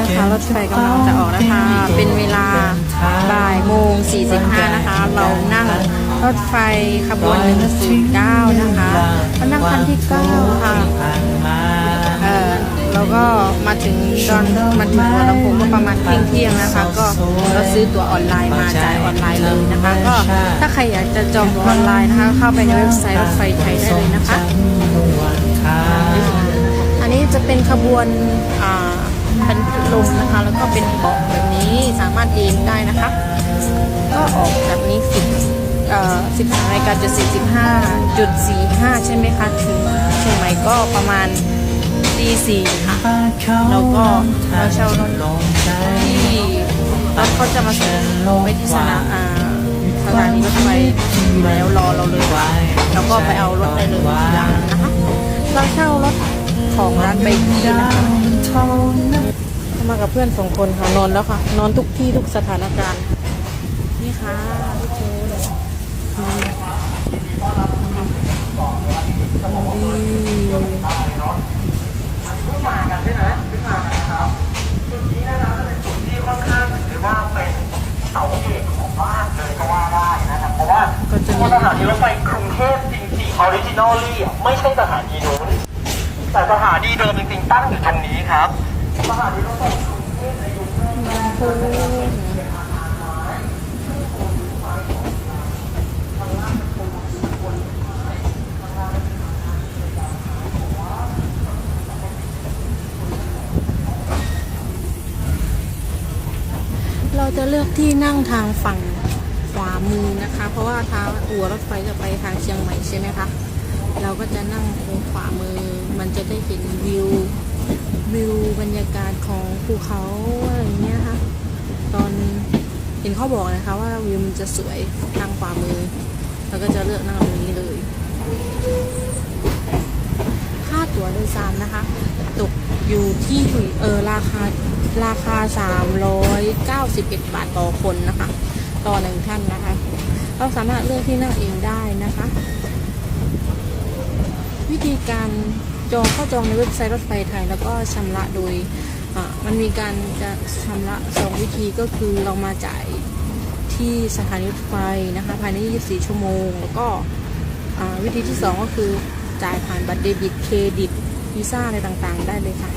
นะคะรถไฟกำลังจะออกนะคะ เป็นเวลาบ่ายโมง45นะคะ เรานั่งรถไฟขบวน109นะคะเรานั่งคันที่9ค่ะเออเราก็มาถึงตอนมาถึงหัวลำโพงก็ประมาณเที่ยงเที่ยงๆนะคะ ก็เราซื้อตั๋วออนไลน์มาจ่ายออนไลน์เลยนะคะ ก็ถ้าใครอยากจะจองตั๋วออนไลน์นะคะ เข้าไปในเว็บไซต์รถไฟไทยได้เลยนะคะ อันนี้จะเป็นขบวนอ่า เป็นพัดลมนะคะ แล้วก็เป็นเบาะแบบนี้สามารถเอนได้นะคะ ก็ออกจากนี้สิบเอ่อสิบสามนาฬิกาจุดสี่สิบห้าจุดสี่ห้าใช่ไหมคะถึงเชียงใหม่ก็ประมาณตีสี่ค่ะแล้วก็เราเช่ารถที่รถเขาจะมาส่งไปที่สถานีอ่าสถานีรถไฟอยู่แล้วรอเราเลยแล้วก็ไปเอารถได้เลยทีหลังนะคะเราเช่ารถของร้านไบกี้นะคะ มากับเพื่อนสองคนค่ะนอนแล้วค่ะ นอนทุกที่ทุกสถานการณ์ นี่ค่ะทุกคนนี่เสาเอกของบ้านเลยก็ว่าได้นะครับเพราะว่าก็จะมีสถานีรถไฟกรุงเทพจริงๆออริจินอลลี่อะไม่ใช่สถานีนู้น แต่สถานีเดิมจริงๆตั้งอยู่ตรงนี้ครับสถานีรถไฟกรุงเทพในยุคแรกเราจะเลือกที่นั่งทางฝั่งขวามือนะคะ เพราะว่าทางหัวรถไฟจะไปทางเชียงใหม่ใช่ไหมคะ เราก็จะนั่งตรงขวามือ มันจะได้เห็นวิววิวบรรยากาศของภูเขาอะไรอย่างเงี้ยค่ะ ตอนเห็นเขาบอกนะคะว่าวิวมันจะสวยทางขวามือเราก็จะเลือกนั่งตรงนี้เลย ค่าตั๋วโดยสารนะคะ ตกอยู่ที่เออราคาราคา 391 บาทต่อคนนะคะ ต่อหนึ่งท่านนะคะ เราสามารถเลือกที่นั่งเองได้นะคะ ธีการจองเข้าจองในเว็บไซต์รถไฟไทย แล้วก็ชำระโดยอ่ามันมีการจะชำระสองวิธีก็คือเรามาจ่ายที่สถานีรถไฟนะคะภายใน 24 ชั่วโมง แล้วก็วิธีที่สองก็คือจ่ายผ่านบัตรเดบิตเครดิตวีซ่าอะไรต่างๆ ได้เลยค่ะ